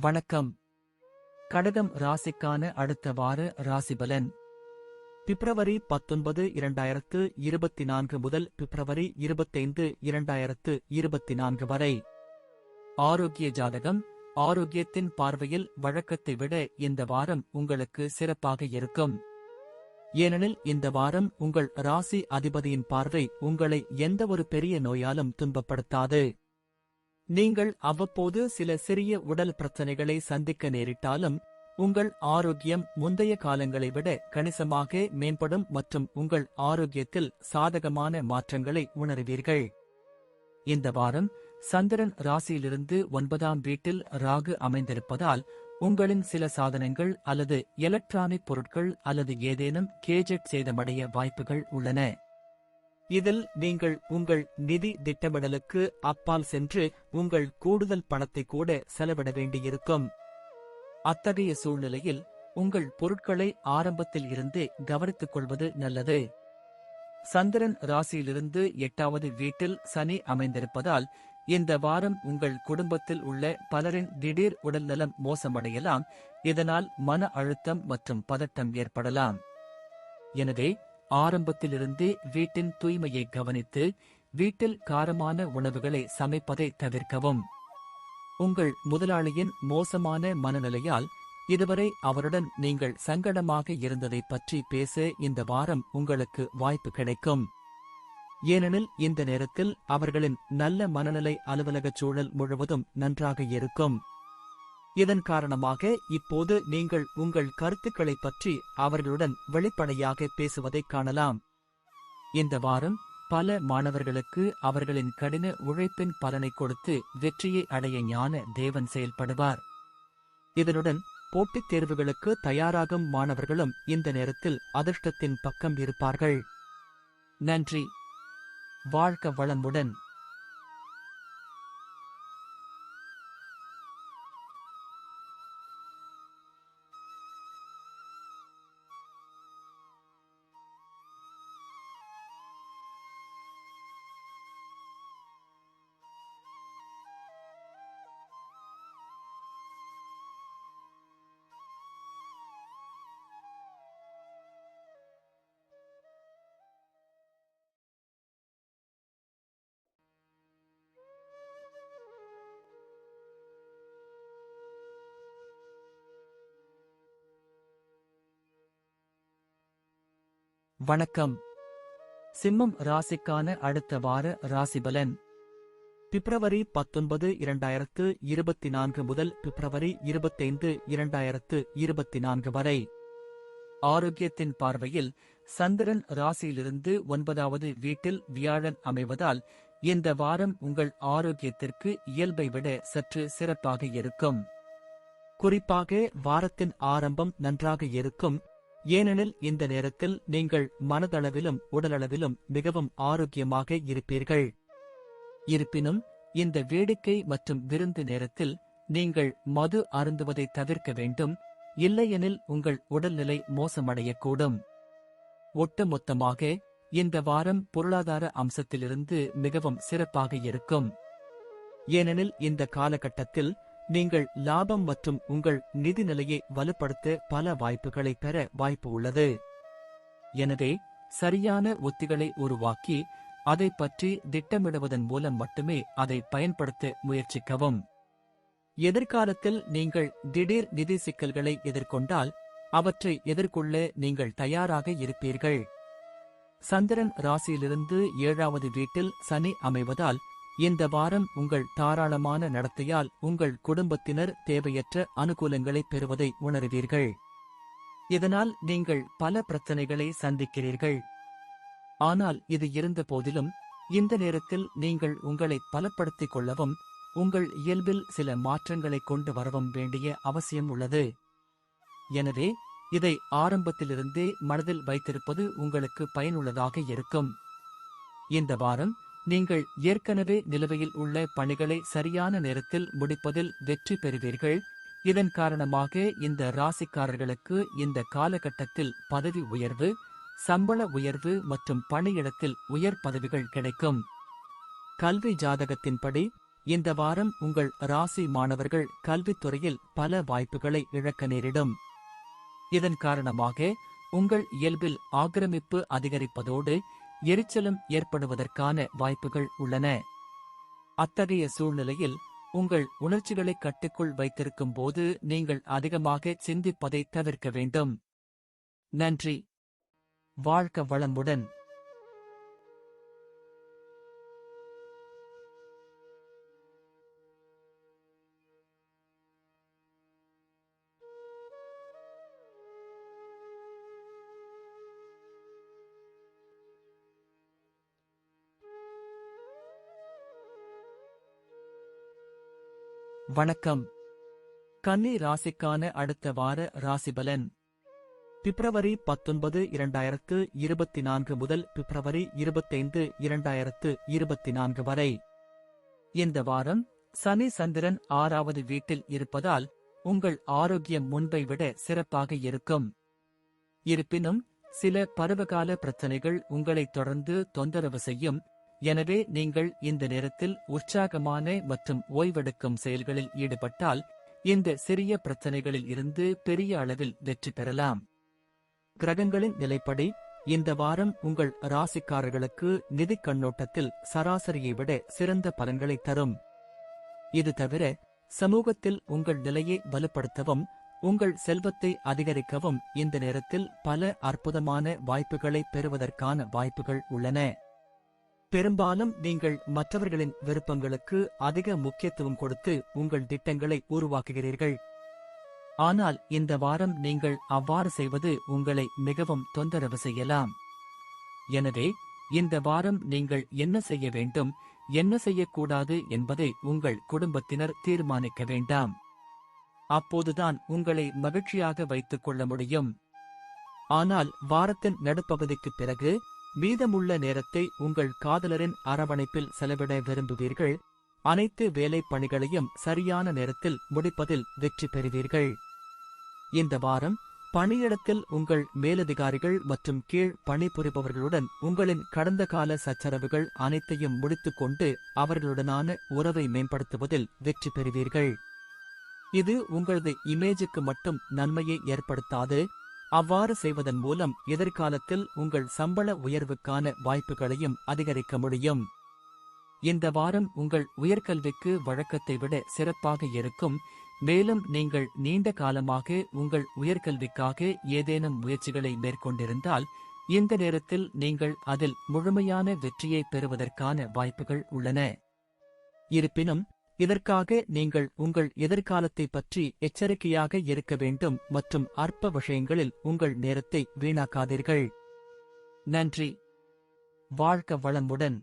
வணக்கம். கடகம் ராசிக்கான அடுத்த வார ராசிபலன். பிப்ரவரி பத்தொன்பது இரண்டாயிரத்து இருபத்தி நான்கு முதல் பிப்ரவரி இருபத்தைந்து இரண்டாயிரத்து இருபத்தி நான்கு வரை. ஆரோக்கிய ஜாதகம் ஆரோக்கியத்தின் பார்வையில் வழக்கத்தை விட இந்த வாரம் உங்களுக்கு சிறப்பாக இருக்கும். ஏனெனில் இந்த வாரம் உங்கள் ராசி அதிபதியின் பார்வை உங்களை எந்த ஒரு பெரிய நோயாலும் துன்பப்படுத்தாது. நீங்கள் அவ்வப்போது சில சிறிய உடல் பிரச்சனைகளை சந்திக்க நேரிட்டாலும் உங்கள் ஆரோக்கியம் முந்தைய காலங்களை விட கணிசமாக மேம்படும் மற்றும் உங்கள் ஆரோக்கியத்தில் சாதகமான மாற்றங்களை உணர்வீர்கள். இந்த வாரம் சந்திரன் ராசியிலிருந்து ஒன்பதாம் வீட்டில் ராகு அமைந்திருப்பதால் உங்களின் சில சாதனங்கள் அல்லது எலக்ட்ரானிக் பொருட்கள் அல்லது ஏதேனும் கேஜெட் சேதமடைய வாய்ப்புகள் உள்ளன. இதில் நீங்கள் உங்கள் நிதி திட்டமிடலுக்கு அப்பால் சென்று உங்கள் கூடுதல் பணத்தை கூட செலவிட வேண்டியிருக்கும். அத்தகைய சூழ்நிலையில் உங்கள் பொருட்களை ஆரம்பத்தில் இருந்தே கவனித்துக் கொள்வது நல்லது. சந்திரன் ராசியிலிருந்து எட்டாவது வீட்டில் சனி அமைந்திருப்பதால் இந்த வாரம் உங்கள் குடும்பத்தில் உள்ள பலரின் திடீர் உடல்நலம் மோசமடையலாம். இதனால் மன அழுத்தம் மற்றும் பதட்டம் ஏற்படலாம். எனவே ஆரம்பத்திலிருந்தே வீட்டின் தூய்மையை கவனித்து வீட்டில் காரமான உணவுகளை சமைப்பதை தவிர்க்கவும். உங்கள் முதலாளியின் மோசமான மனநிலையால் இதுவரை அவருடன் நீங்கள் சங்கடமாக இருந்ததை பற்றி பேச இந்த வாரம் உங்களுக்கு வாய்ப்பு கிடைக்கும். ஏனெனில் இந்த நேரத்தில் அவர்களின் நல்ல மனநிலை அலுவலகச் சூழல் முழுவதும் நன்றாக இருக்கும். இதன் காரணமாக இப்போது நீங்கள் உங்கள் கருத்துக்களைப் பற்றி அவர்களுடன் வெளிப்படையாக பேசுவதைக் காணலாம். இந்த வாரம் பல மாணவர்களுக்கு அவர்களின் கடின உழைப்பின் பலனை கொடுத்து வெற்றியை அடைய ஞான தேவன் செயல்படுவார். இதனுடன் போட்டித் தேர்வுகளுக்கு தயாராகும் மாணவர்களும் இந்த நேரத்தில் அதிர்ஷ்டத்தின் பக்கம் இருப்பார்கள். நன்றி. வாழ்க வளமுடன். வணக்கம். சிம்மம் ராசிக்கான அடுத்த வார ராசிபலன். பிப்ரவரி பத்தொன்பது இரண்டாயிரத்து இருபத்தி நான்கு முதல் பிப்ரவரி இருபத்தைந்து இரண்டாயிரத்து இருபத்தி நான்கு வரை. ஆரோக்கியத்தின் பார்வையில் சந்திரன் ராசியிலிருந்து ஒன்பதாவது வீட்டில் வியாழன் அமைவதால் இந்த வாரம் உங்கள் ஆரோக்கியத்திற்கு இயல்பை விட சற்று சிறப்பாக இருக்கும். குறிப்பாக வாரத்தின் ஆரம்பம் நன்றாக இருக்கும். ஏனெனில் இந்த நேரத்தில் நீங்கள் மனதளவிலும் உடலளவிலும் மிகவும் ஆரோக்கியமாக இருப்பீர்கள். இருப்பினும் இந்த வேடிக்கை மற்றும் விருந்து நேரத்தில் நீங்கள் மது அருந்துவதை தவிர்க்க வேண்டும் இல்லையெனில் உங்கள் உடல்நிலை மோசமடையக்கூடும். ஒட்டுமொத்தமாக இந்த வாரம் பொருளாதார அம்சத்திலிருந்து மிகவும் சிறப்பாக இருக்கும். ஏனெனில் இந்த காலகட்டத்தில் நீங்கள் லாபம் மற்றும் உங்கள் நிதி நிலையை வலுப்படுத்த பல வாய்ப்புகளை பெற வாய்ப்பு உள்ளது. எனவே சரியான உத்திகளை உருவாக்கி அதை பற்றி திட்டமிடுவதன் மூலம் மட்டுமே அதை பயன்படுத்த முயற்சிக்கவும். எதிர்காலத்தில் நீங்கள் திடீர் நிதி சிக்கல்களை எதிர்கொண்டால் அவற்றை எதிர்கொள்ள நீங்கள் தயாராக இருப்பீர்கள். சந்திரன் ராசியிலிருந்து ஏழாவது வீட்டில் சனி அமைவதால் இந்த வாரம் உங்கள் தாராளமான நடத்தையால் உங்கள் குடும்பத்தினர் தேவையற்ற அனுகூலங்களை பெறுவதை உணர்வீர்கள். இதனால் நீங்கள் பல பிரச்சனைகளை சந்திக்கிறீர்கள். ஆனால் இது இருந்த போதிலும் இந்த நேரத்தில் நீங்கள் உங்களை பலப்படுத்திக் கொள்ளவும் உங்கள் இயல்பில் சில மாற்றங்களை கொண்டு வரவும் வேண்டிய அவசியம் உள்ளது. எனவே இதை ஆரம்பத்திலிருந்தே மனதில் வைத்திருப்பது உங்களுக்கு பயனுள்ளதாக இருக்கும். இந்த வாரம் நீங்கள் ஏற்கனவே நிலுவையில் உள்ள பணிகளை சரியான நேரத்தில் முடிப்பதில் வெற்றி பெறுவீர்கள். இதன் காரணமாக இந்த ராசிக்காரர்களுக்கு இந்த காலகட்டத்தில் பதவி உயர்வு சம்பள உயர்வு மற்றும் பணியிடத்தில் உயர் பதவிகள் கிடைக்கும். கல்வி ஜாதகத்தின்படி இந்த வாரம் உங்கள் ராசி மாணவர்கள் கல்வித்துறையில் பல வாய்ப்புகளை இழக்க நேரிடும். இதன் காரணமாக உங்கள் இயல்பில் ஆக்கிரமிப்பு அதிகரிப்பதோடு எரிச்சலும் ஏற்படுவதற்கான வாய்ப்புகள் உள்ளன. அத்தகைய சூழ்நிலையில் உங்கள் உணர்ச்சிகளை கட்டுக்குள் வைத்திருக்கும் போது நீங்கள் அதிகமாக சிந்திப்பதை தவிர்க்க வேண்டும். நன்றி. வாழ்க்க வளமுடன். வணக்கம். கன்னி ராசிக்கான அடுத்த வார ராசிபலன். பிப்ரவரி பத்தொன்பது இரண்டாயிரத்து இருபத்தி நான்கு முதல் பிப்ரவரி இருபத்தைந்து இரண்டாயிரத்து இருபத்தி நான்கு வரை. இந்த வாரம் சனி சந்திரன் ஆறாவது வீட்டில் இருப்பதால் உங்கள் ஆரோக்கியம் முன்பை விட சிறப்பாக இருக்கும். இருப்பினும் சில பருவகால பிரச்சனைகள் உங்களை தொடர்ந்து தொந்தரவு செய்யும் எனவே நீங்கள் இந்த நேரத்தில் உற்சாகமான மற்றும் ஓய்வெடுக்கும் செயல்களில் ஈடுபட்டால் இந்த சிறிய பிரச்சனைகளில் இருந்து பெரிய அளவில் வெற்றி பெறலாம். கிரகங்களின் நிலைப்படி இந்த வாரம் உங்கள் ராசிக்காரர்களுக்கு நிதி கண்ணோட்டத்தில் சராசரியை விட சிறந்த பலன்களை தரும். இது தவிர சமூகத்தில் உங்கள் நிலையை வலுப்படுத்தவும் உங்கள் செல்வத்தை அதிகரிக்கவும் இந்த நேரத்தில் பல அற்புதமான வாய்ப்புகளை பெறுவதற்கான வாய்ப்புகள் உள்ளன. பெரும்பாலும் நீங்கள் மற்றவர்களின் விருப்பங்களுக்கு அதிக முக்கியத்துவம் கொடுத்து உங்கள் திட்டங்களை உருவாக்குகிறீர்கள். ஆனால் இந்த வாரம் நீங்கள் அவ்வாறு செய்வது உங்களை மிகவும் தொந்தரவு செய்யலாம். எனவே இந்த வாரம் நீங்கள் என்ன செய்ய வேண்டும் என்ன செய்யக்கூடாது என்பதை உங்கள் குடும்பத்தினர் தீர்மானிக்க வேண்டாம். அப்போதுதான் உங்களை மகிழ்ச்சியாக வைத்துக் கொள்ள முடியும். ஆனால் வாரத்தின் நடுப்பகுதிக்குப் பிறகு மீதமுள்ள நேரத்தை உங்கள் காதலரின் அரவணைப்பில் செலவிட விரும்புவீர்கள். அனைத்து வேலை பணிகளையும் சரியான நேரத்தில் முடிப்பதில் வெற்றி பெறுவீர்கள். இந்த வாரம் பணியிடத்தில் உங்கள் மேலதிகாரிகள் மற்றும் கீழ் பணிபுரிபவர்களுடன் உங்களின் கடந்த கால சச்சரவுகள் அனைத்தையும் முடித்துக்கொண்டு அவர்களுடனான உறவை மேம்படுத்துவதில் வெற்றி பெறுவீர்கள். இது உங்களது இமேஜுக்கு மட்டும் நன்மையை ஏற்படுத்தாது. அவ்வாறு செய்வதன் மூலம் எதிர்காலத்தில் உங்கள் சம்பள உயர்வுக்கான வாய்ப்புகளையும் அதிகரிக்க முடியும். இந்த வாரம் உங்கள் உயர்கல்விக்கு வழக்கத்தை விட சிறப்பாக இருக்கும். மேலும் நீங்கள் நீண்ட காலமாக உங்கள் உயர்கல்விக்காக ஏதேனும் முயற்சிகளை மேற்கொண்டிருந்தால் இந்த நேரத்தில் நீங்கள் அதில் முழுமையான வெற்றியை பெறுவதற்கான வாய்ப்புகள் உள்ளன. இருப்பினும் இதற்காக நீங்கள் உங்கள் எதிர்காலத்தை பற்றி எச்சரிக்கையாக இருக்க வேண்டும் மற்றும் அற்ப விஷயங்களில் உங்கள் நேரத்தை வீணாக்காதீர்கள். நன்றி. வாழ்க்க வளமுடன்.